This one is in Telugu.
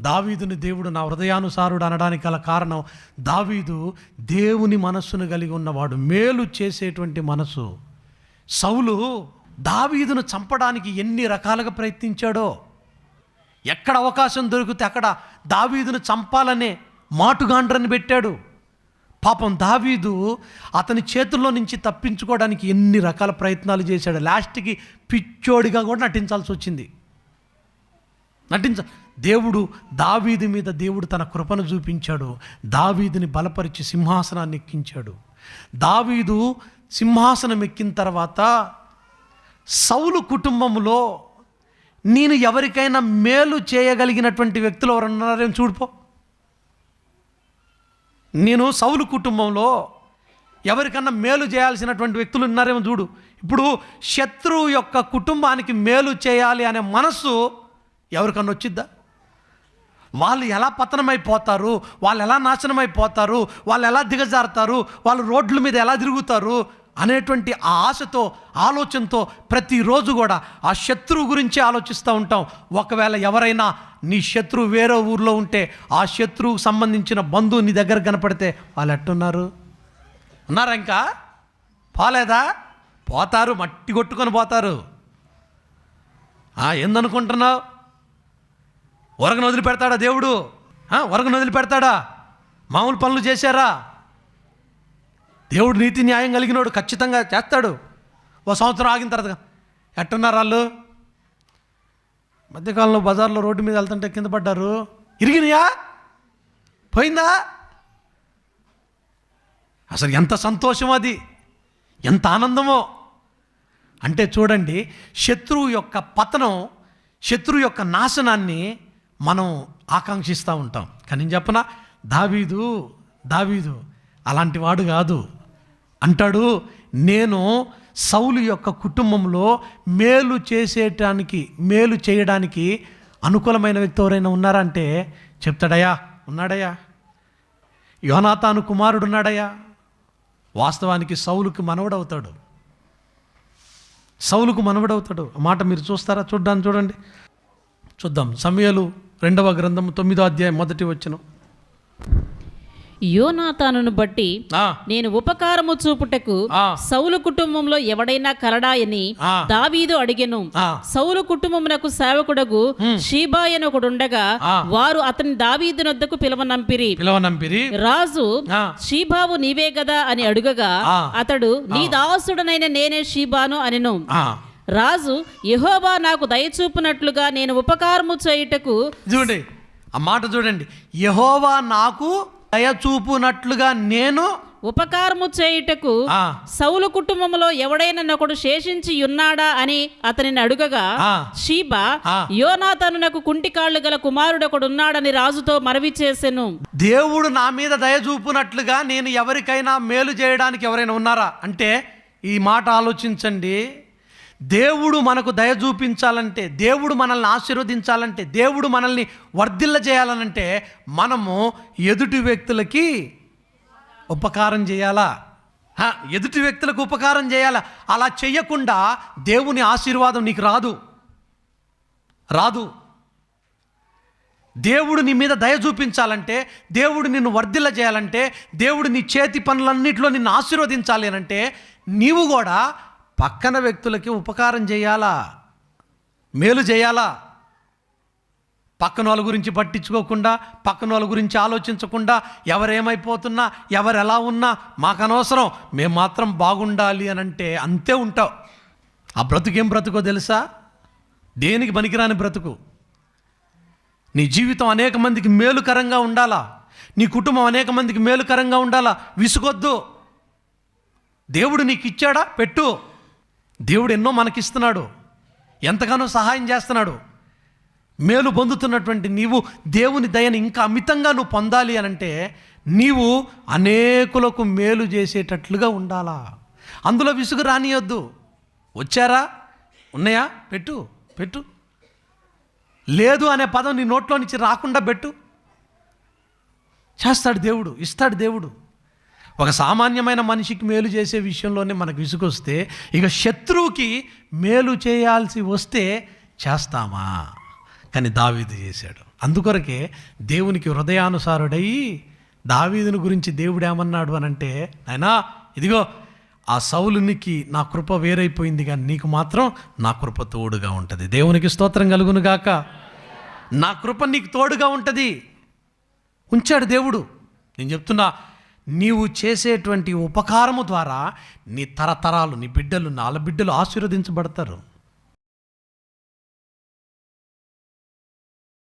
దావీదుని దేవుడు నా హృదయానుసారుడు అనడానికి గల కారణం దావీదు దేవుని మనస్సును కలిగి ఉన్నవాడు మేలు చేసేటువంటి మనసు సౌలు దావీదును చంపడానికి ఎన్ని రకాలుగా ప్రయత్నించాడో? ఎక్కడ అవకాశం దొరికితే అక్కడ దావీదును చంపాలనే మాటుగాండ్రని పెట్టాడు. పాపం దావీదు అతని చేతుల్లో నుంచి తప్పించుకోవడానికి ఎన్ని రకాల ప్రయత్నాలు చేశాడు. లాస్ట్కి పిచ్చోడిగా కూడా నటించాల్సి వచ్చింది. నటించ దేవుడు దావీదు మీద దేవుడు తన కృపను చూపించాడు. దావీదుని బలపరిచి సింహాసనాన్ని ఎక్కించాడు. దావీదు సింహాసనం ఎక్కిన తర్వాత సౌలు కుటుంబంలో నేను ఎవరికైనా మేలు చేయగలిగినటువంటి వ్యక్తులు ఎవరు ఉన్నారేమో చూడిపో నేను సౌలు కుటుంబంలో ఎవరికన్నా మేలు చేయాల్సినటువంటి వ్యక్తులు ఉన్నారేమో చూడు. ఇప్పుడు శత్రువు యొక్క కుటుంబానికి మేలు చేయాలి అనే మనస్సు ఎవరికన్నా వచ్చిద్దా? వాళ్ళు ఎలా పతనమైపోతారు? వాళ్ళు ఎలా నాశనమైపోతారు? వాళ్ళు ఎలా దిగజారుతారు? వాళ్ళు రోడ్ల మీద ఎలా తిరుగుతారు? అనేటువంటి ఆ ఆశతో ఆలోచనతో ప్రతిరోజు కూడా ఆ శత్రువు గురించి ఆలోచిస్తూ ఉంటాం. ఒకవేళ ఎవరైనా నీ శత్రువు వేరే ఊర్లో ఉంటే ఆ శత్రువుకు సంబంధించిన బంధువు నీ దగ్గర కనపడితే వాళ్ళు ఎట్టున్నారు? ఉన్నారా ఇంకా? పోలేదా? పోతారు మట్టి కొట్టుకొని పోతారు. ఏందనుకుంటున్నావు? వరగను వదిలిపెడతాడా దేవుడు? ఆ, వరగను వదిలిపెడతాడా? మామూలు పనులు చేశారా? దేవుడు నీతి న్యాయం కలిగినోడు ఖచ్చితంగా చేస్తాడు. ఓ సంవత్సరం ఆగిన తర్వాత ఎట్టున్నారు వాళ్ళు? మధ్యకాలంలో బజార్లో రోడ్డు మీద వెళ్తుంటే కింద పడ్డారు. ఇరిగినాయా? పోయిందా? అసలు ఎంత సంతోషం అది? ఎంత ఆనందమో? అంటే చూడండి శత్రువు యొక్క పతనం శత్రువు యొక్క నాశనాన్ని మనం ఆకాంక్షిస్తూ ఉంటాం. కానీ నేను చెప్పనా దావీదు దావీదు అలాంటి వాడు కాదు. అంటాడు నేను సౌలు యొక్క కుటుంబంలో మేలు చేసేటానికి మేలు చేయడానికి అనుకూలమైన వ్యక్తి ఎవరైనా ఉన్నారంటే చెప్తాడయ్యా ఉన్నాడయ్యా. యోనాతాను కుమారుడు ఉన్నాడయ్యా. వాస్తవానికి సౌలుకి మనవడవుతాడు. సౌలుకు మనవడవుతాడు. మాట మీరు చూస్తారా? చూడ్డానికి చూడండి. చూద్దాం సమయలు రెండవ గ్రంథం తొమ్మిదో అధ్యాయం మొదటి వచ్చిన యోనాతానును బట్టి నేను ఉపకారము చూపుటకు. సౌలు కుటుంబంలో ఎవడైనా కలడాయని. దావీదు అడిగెను. సౌలు కుటుంబమునకు సేవకుడగు షీబాయను ఒకడుండగా. వారు అతని దావీదునొద్దకు పిలవనంపిరి పిలవనంపిరి రాజు. షీబావు నీవే గదా అని అడుగగా. అతడు నీ దాసుడనైన నేనే షీబాను అనెను రాజు యెహోవా నాకు దయచూపునట్లుగా నేను ఉపకారము చేయుటకు చూడండి ఆ మాట చూడండి. యహోవా నాకు దయచూపునట్లుగా నేను ఉపకారము చేయుటకు సౌలు కుటుంబంలో ఎవడైనా నొకడు శేషించి ఉన్నాడా అని అతనిని అడుగగా. షీబా. యోనాతనునకు కుంటికాళ్ళు గల కుమారుడొకడు ఉన్నాడని రాజుతో మనవి చేసెను. దేవుడు నా మీద దయ చూపునట్లుగా నేను ఎవరికైనా మేలు చేయడానికి ఎవరైనా ఉన్నారా? అంటే ఈ మాట ఆలోచించండి. దేవుడు మనకు దయ చూపించాలంటే దేవుడు మనల్ని ఆశీర్వదించాలంటే దేవుడు మనల్ని వర్ధిల్ల చేయాలనంటే మనము ఎదుటి వ్యక్తులకి ఉపకారం చేయాలా? ఎదుటి వ్యక్తులకు ఉపకారం చేయాలా? అలా చేయకుండా దేవుని ఆశీర్వాదం నీకు రాదు. రాదు. దేవుడు నీ మీద దయ చూపించాలంటే దేవుడు నిన్ను వర్ధిల్ల చేయాలంటే దేవుడు నీ చేతి పనులన్నింటిలో నిన్ను ఆశీర్వదించాలి అంటే నీవు కూడా పక్కన వ్యక్తులకి ఉపకారం చేయాలా? మేలు చేయాలా? పక్కన వాళ్ళ గురించి పట్టించుకోకుండా పక్కన వాళ్ళ గురించి ఆలోచించకుండా ఎవరేమైపోతున్నా ఎవరు ఎలా ఉన్నా మాకు అనవసరం మేము మాత్రం బాగుండాలి అని అంటే అంతే ఉంటావు ఆ బ్రతుకేం బ్రతుకో తెలుసా? దేనికి పనికిరాని బ్రతుకు? నీ జీవితం అనేక మందికి మేలుకరంగా ఉండాలా? నీ కుటుంబం అనేక మందికి మేలుకరంగా ఉండాలా? విసుగొద్దు. దేవుడు నీకు ఇచ్చాడా పెట్టు. దేవుడు ఎన్నో మనకిస్తున్నాడు. ఎంతగానో సహాయం చేస్తున్నాడు. మేలు పొందుతున్నటువంటి నీవు దేవుని దయని ఇంకా అమితంగా నువ్వు పొందాలి అని అంటే నీవు అనేకులకు మేలు చేసేటట్లుగా ఉండాలా? అందులో విసుగు రానియొద్దు. వచ్చారా? ఉన్నాయా? పెట్టు పెట్టు. లేదు అనే పదం నీ నోట్లో నుంచి రాకుండా పెట్టు. చేస్తాడు దేవుడు ఇస్తాడు దేవుడు. ఒక సామాన్యమైన మనిషికి మేలు చేసే విషయంలోనే మనకు విసుగొస్తే ఇక శత్రువుకి మేలు చేయాల్సి వస్తే చేస్తామా? కానీ దావీదు చేశాడు. అందుకొరకే దేవునికి హృదయానుసారుడయి దావీదుని గురించి దేవుడు ఏమన్నాడు అని అంటే నాయనా ఇదిగో ఆ సౌలునికి నా కృప వేరైపోయింది కానీ నీకు మాత్రం నా కృప తోడుగా ఉంటుంది. దేవునికి స్తోత్రం కలుగును గాక. నా కృప నీకు తోడుగా ఉంటుంది. ఉంచాడు దేవుడు. నేను చెప్తున్నా నీవు చేసేటువంటి ఉపకారము ద్వారా నీ తరతరాలు నీ బిడ్డలు నాలుగు బిడ్డలు ఆశీర్వదించబడతారు.